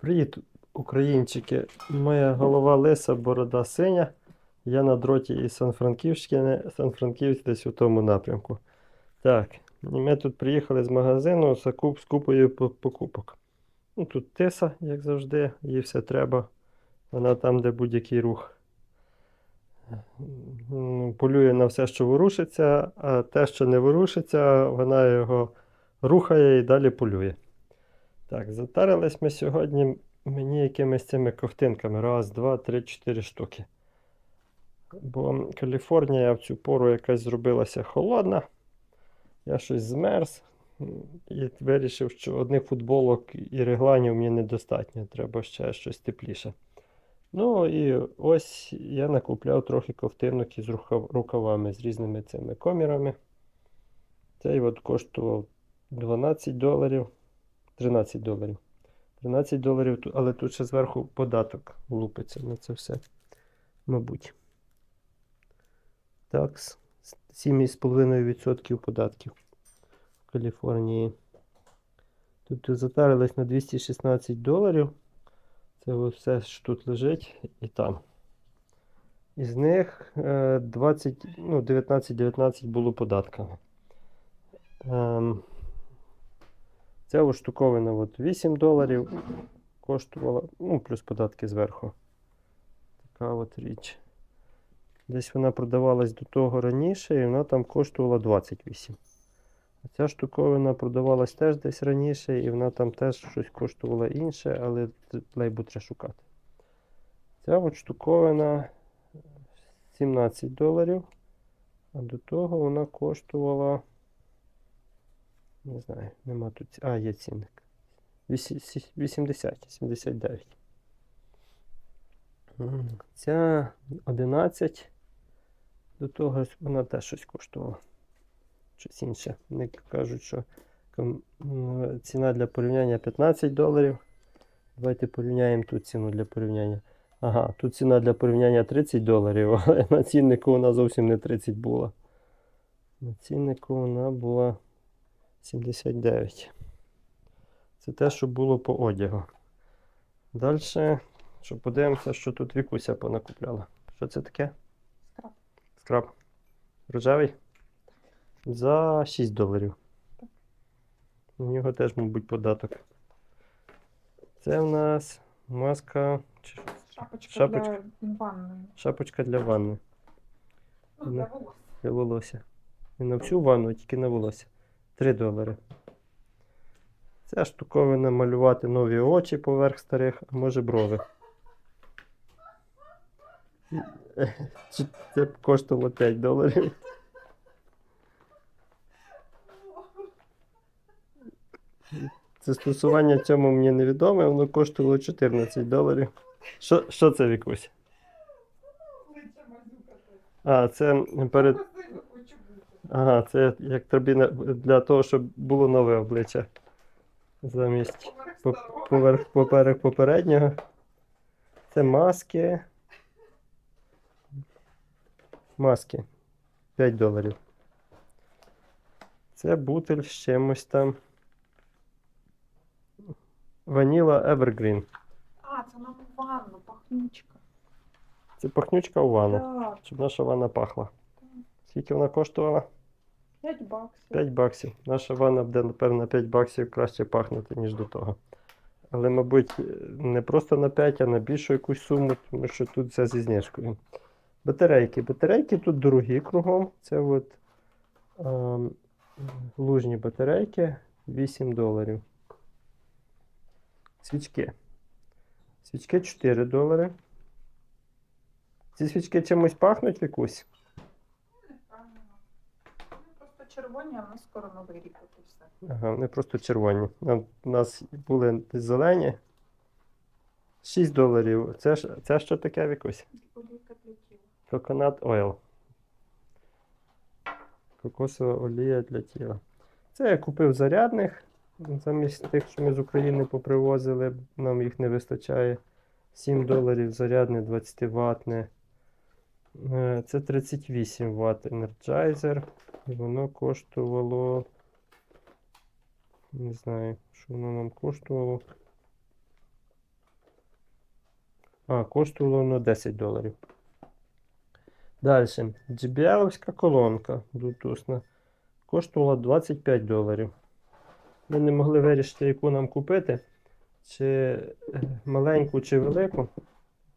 Привіт, українчики. Моя голова лиса, борода синя. Я на дроті із Сан-Франківщини, Сан-Франківськ десь у тому напрямку. Так, ми тут приїхали з магазину з купою покупок. Ну, тут тиса, як завжди, їй все треба. Вона там, де будь-який рух. Полює на все, що ворушиться, а те, що не ворушиться, вона його рухає і далі полює. Так, затарились ми сьогодні мені якимись цими ковтинками. Раз, два, три, чотири штуки. Бо Каліфорнія в цю пору якась зробилася холодна. Я щось змерз і вирішив, що одних футболок і регланів мені недостатньо, треба ще щось тепліше. Ну і ось я накупляв трохи ковтинок із рукавами з різними цими комірами. Цей от коштував 12 доларів. 13 доларів. 13 доларів, але тут ще зверху податок лупиться на це все. Мабуть. Так, 7,5% податків в Каліфорнії. Тут затарились на 216 доларів. Це все, що тут лежить, і там. Із них е, 20, ну, 19-19 було податками. Ем, Ця штуковина от 8 доларів коштувала, ну, плюс податки зверху. Така от річ. Десь вона продавалась до того раніше, і вона там коштувала 28. А ця штуковина продавалась теж десь раніше, і вона там теж щось коштувала інше, але лейбу треба шукати. Ця от штуковина 17 доларів, а до того вона коштувала. Не знаю, нема тут. А, є цінник. 80, 79. Ця 11. До того вона теж щось коштувала. Щось інше. Вони кажуть, що ціна для порівняння 15 доларів. Давайте порівняємо тут ціну для порівняння. Ага, тут ціна для порівняння 30 доларів, але на ціннику вона зовсім не 30 була. На ціннику вона була 79. Це те, що було по одягу. Далі, що подивимося, що тут Вікуся понакупляла. Що це таке? Скраб. Скраб. Рожевий? За 6 доларів. У нього теж, мабуть, податок. Це в нас маска Шапочка, Шапочка. для ванної. шапочка для ванни. Ну, для волос. Для волосся. Не на всю ванну, а тільки на волосся. 3 долари. Ця штуковина малювати нові очі поверх старих, а може брови. Це б коштувало 5 доларів. Застосування цьому мені невідоме, воно коштувало 14 доларів. Що, що це Вікусь? А, це перед. Ага, це як тобі для того, щоб було нове обличчя. Замість Поверх поперек попереднього. Це маски. Маски. 5 доларів. Це бутиль з чимось там. Ваніла Evergreen. А, це нам у ванну, пахнючка. Це пахнючка у ванну, Так, щоб наша ванна пахла. Скільки вона коштувала? 5 баксів. 5 баксів. Наша ванна буде, напевно, на 5 баксів краще пахнути, ніж до того. Але, мабуть, не просто на 5, а на більшу якусь суму, тому що тут все зі знижкою. Батарейки. Батарейки тут дорогі кругом. Це от ем, лужні батарейки 8 доларів. Свічки. Свічки 4 долари. Ці свічки чимось пахнуть якусь? Неправильно. Вони просто червоні, а в нас скоро новий рік і все. Ага, вони просто червоні. У нас були зелені. 6 доларів. Це, ж, це що таке Вікусь? Олійка для тіла. Coconut oil. Кокосова олія для тіла. Це я купив зарядних. Замість тих, що ми з України попривозили, нам їх не вистачає. 7 доларів зарядне 20 ватне. Е, Це 38 Вт Energizer. І воно коштувало. Не знаю, що воно нам коштувало. А, коштувало воно 10 доларів. Далі. JBL колонка Bluetooth. Коштувала 25 доларів. Ми не могли вирішити, яку нам купити. Чи маленьку, чи велику.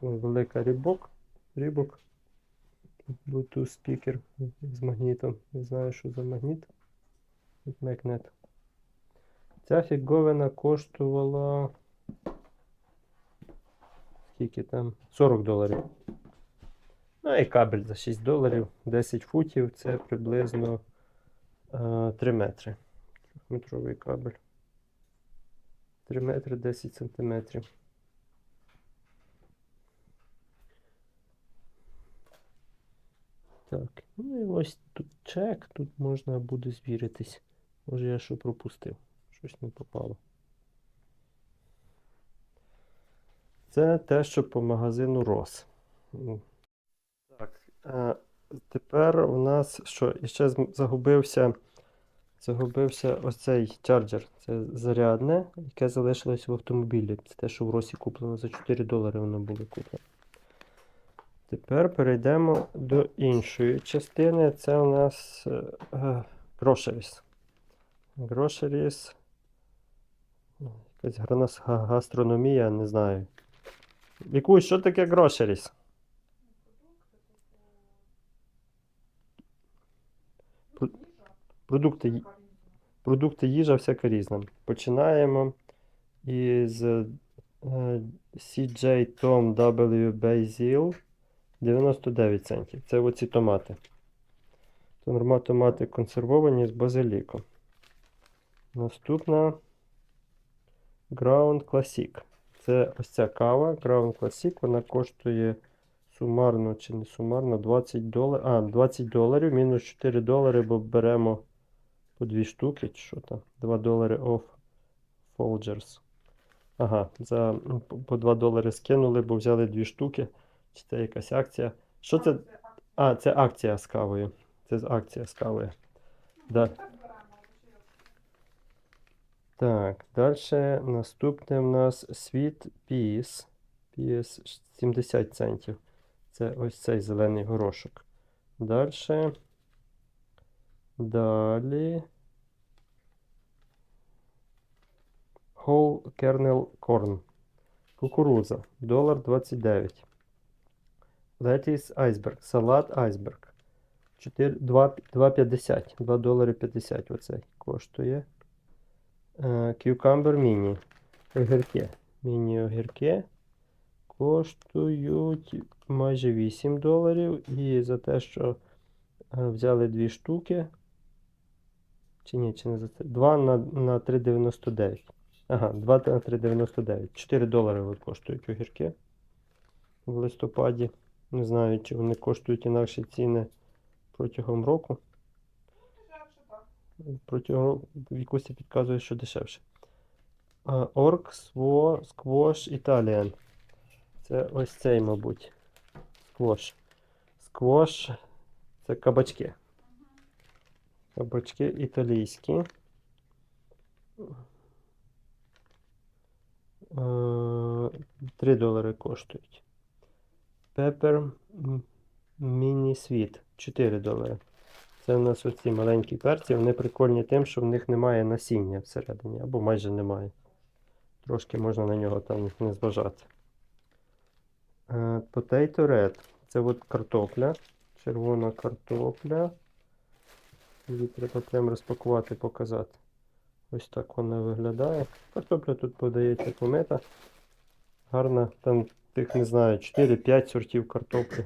Велика рібок. Рібок. Bluetooth спікер з магнітом. Не знаю, що за магніт. Тут Магнет. Ця фіговина коштувала. Скільки там? 40 доларів. Ну і кабель за 6 доларів, 10 футів це приблизно е, 3 метри. Трьохметровий кабель. 3 метри 10 сантиметрів. Так, ну і ось тут чек, тут можна буде звіритись. Може я що пропустив, щось не попало. Це те, що по магазину Рос. Так, е, тепер у нас що? Ще загубився, загубився ось цей чарджер. Це зарядне, яке залишилось в автомобілі. Це те, що в Росі куплено за 4 долари воно було куплено. Тепер перейдемо до іншої частини. Це у нас е, groceries. Groceries. Якась гастрономія, не знаю. Вікусь, що таке groceries? Продукти, продукти їжа всяка різна. Починаємо із е, CJ Tom W Basil 99 центів. Це оці томати. Норма томати консервовані з базиліком. Наступна Ground Classic. Це ось ця кава Ground Classic. Вона коштує сумарно чи не сумарно 20 доларів. А, 20 доларів, мінус 4 долари, бо беремо по 2 штуки, чи що там? 2 долари off Folgers. Ага, за по 2 долари скинули, бо взяли 2 штуки. Чи це якась акція? Що це? А, це акція з кавою. Це акція з кавою. Да. Так, далі наступне в нас Sweet Peas. Peas 70 центів. Це ось цей зелений горошок. Далі. Далі. Whole Kernel Corn. Кукуруза. Долар 29. Lettuce Iceberg. Салат Iceberg. 4, 2, 2,50. 2 долари 50 оцей коштує. Cucumber Mini. Огірки. Міні-огірки коштують майже 8 доларів. І за те, що е, взяли дві штуки. Чи ні, чи не за це? 2 на, на 3,99. Ага, 2 на 3,99. 4 долари коштують огірки в листопаді. Не знаю, чи вони коштують інакші ціни протягом року. Протягом Вікусі підказує, що дешевше. Орк Сквош Італіан. Це ось цей, мабуть. Сквош. Сквош це кабачки. Кабачки італійські. 3 долари коштують. Пепер Міні Світ 4 долари. Це у нас оці маленькі перці. Вони прикольні тим, що в них немає насіння всередині, або майже немає. Трошки можна на нього там не зважати. Е, Potato Red. Це от картопля. Червона картопля. Її треба прямо розпакувати, показати. Ось так вона виглядає. Картопля тут подається помита. Гарна, там тих не знаю, 4-5 сортів картоплі.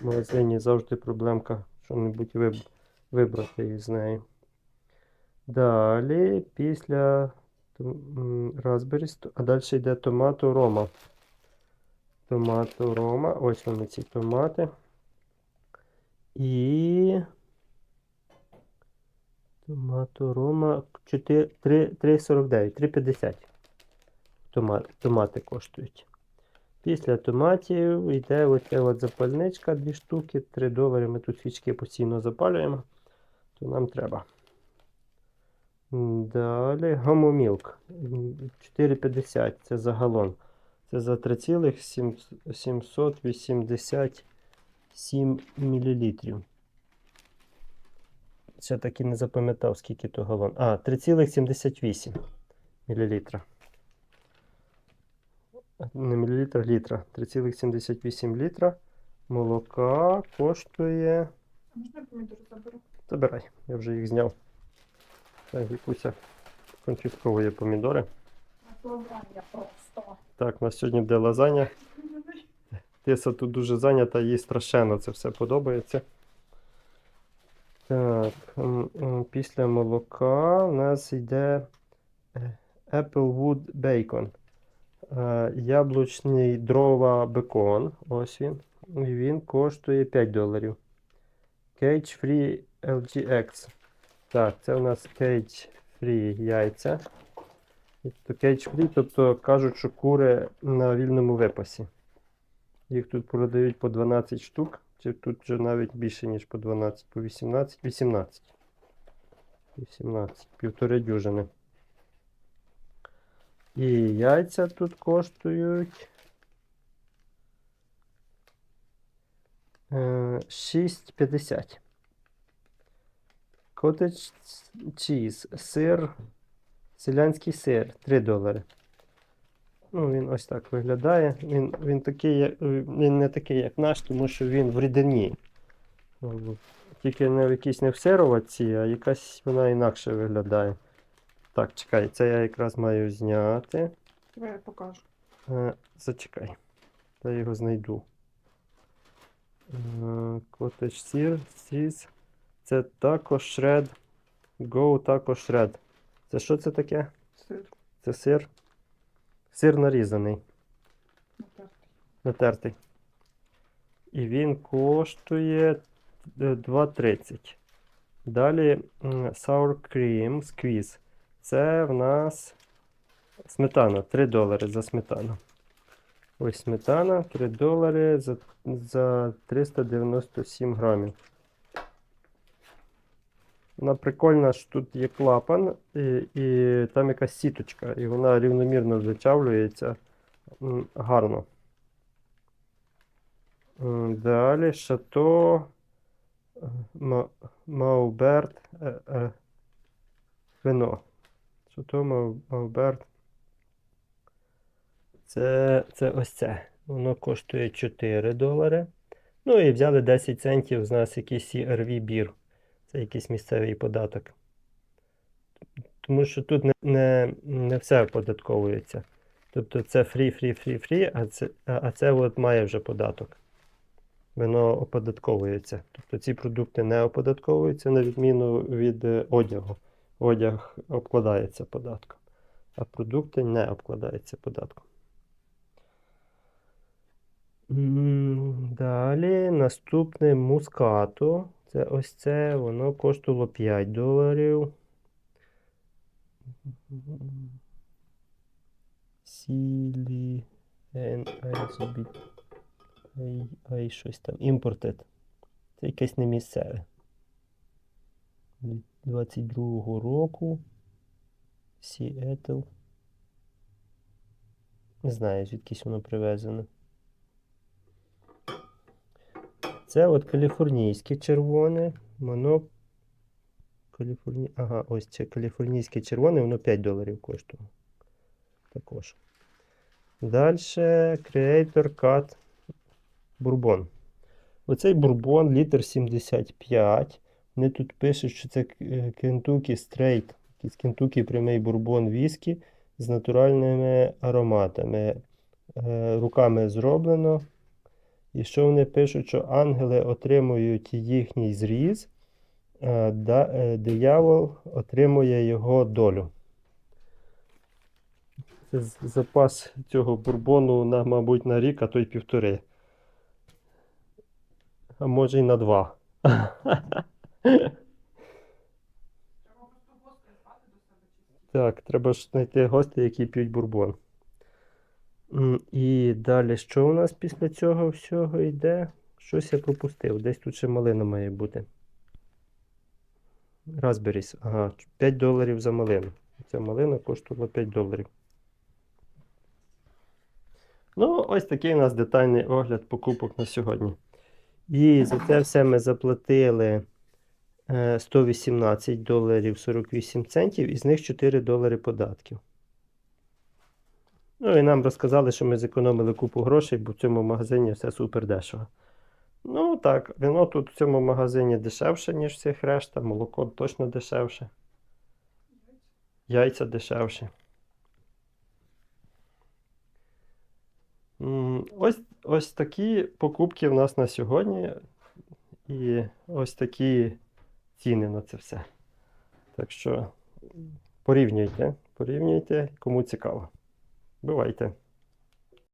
В магазині завжди проблемка що-небудь виб- вибрати із неї. Далі, після Raspberries, а далі йде томато Рома. Томато Рома. Ось вони ці томати. І. Томато Рома 4 3 3,49, 3,50. Томати, томати коштують. Після томатів йде оця от запальничка, дві штуки, 3 долари. Ми тут свічки постійно запалюємо, то нам треба. Далі гамомілк. 4,50 це за галон. Це за 3,787 мл. Ще таки не запам'ятав, скільки то галон. А, 3,78 мл. Не мілілітра, літра. 3,78 літра. Молока коштує. А можна я помідори заберу? Забирай, я вже їх зняв. Так, Вікуся конфісковує помідори. Наплавання просто. Так, у нас сьогодні буде лазання. Тиса тут дуже зайнята, їй страшенно це все подобається. Так, після молока у нас йде е, Applewood Bacon. Е, Яблучний дрова бекон. Ось він. Він коштує 5 доларів. Cage Free LGX. Так, це у нас Cage Free яйця. Тобто Cage Free, тобто кажуть, що кури на вільному випасі. Їх тут продають по 12 штук, чи тут вже навіть більше, ніж по 12, по 18, 18. 18, півтори дюжини. І яйця тут коштують е, 6,50. Cottage cheese, сир, селянський сир 3 долари. Ну, він ось так виглядає. Він, він, такий, він не такий, як наш, тому що він в рідині. Тільки не в якійсь не в сироватці, а якась вона інакше виглядає. Так, чекай, це я якраз маю зняти. Давай я покажу. Е, зачекай. Я його знайду. Котедж сір, сіз. Це тако шред. Go тако шред. Це що це таке? Сир Це сир. Сир нарізаний, натертий. натертий. І він коштує е, 2,30. Далі м, sour cream squeeze. Це в нас сметана. 3 долари за сметану. Ось сметана, 3 долари за, за 397 грамів. Вона прикольна, що тут є клапан, і, і там якась сіточка, і вона рівномірно зачавлюється гарно. Далі шато е, Ма- Мауберт е, е, вино. Шато Мау- Мауберт. Це, це ось це. Воно коштує 4 долари. Ну і взяли 10 центів з нас якийсь CRV бір. Це якийсь місцевий податок. Тому що тут не, не, не все оподатковується. Тобто це фрі, фрі, фрі, фрі, а це, а це от має вже податок. Воно оподатковується. Тобто ці продукти не оподатковуються на відміну від е, одягу. Одяг обкладається податком, а продукти не обкладаються податком. Далі наступне мускато. Це ось це, воно коштувало 5 доларів. Сілі ай, щось там. Імпортед. Це якесь не місцеве. Від 22-го року. Сіетл. Не знаю, звідкись воно привезено. Це от каліфорнійське червоне. Воно. Каліфорні... Ага, ось це каліфорнійське червоне, воно 5 доларів коштує. Також. Далі Creator Cut Бурбон. Оцей бурбон літр 75. Вони тут пишуть, що це е, Kentucky Straight, якийсь Kentucky прямий бурбон віскі з натуральними ароматами. Е, Руками зроблено. І що вони пишуть, що ангели отримують їхній зріз, а е, диявол отримує його долю. Це запас цього бурбону на, мабуть, на рік, а то й півтори. А може й на два. Так, треба ж знайти гостей, які п'ють бурбон. І далі, що у нас після цього всього йде? Щось я пропустив. Десь тут ще малина має бути. Raspberries. Ага, 5 доларів за малину. Ця малина коштувала 5 доларів. Ну, ось такий у нас детальний огляд покупок на сьогодні. І за це все ми заплатили 118 доларів 48 центів, із них 4 долари податків. Ну і нам розказали, що ми зекономили купу грошей, бо в цьому магазині все супер дешево. Ну так, вино тут в цьому магазині дешевше, ніж всіх решта, молоко точно дешевше, яйця дешевші. Ось, ось такі покупки в нас на сьогодні. І ось такі ціни на це все. Так що порівнюйте, порівнюйте, кому цікаво. Бувайте.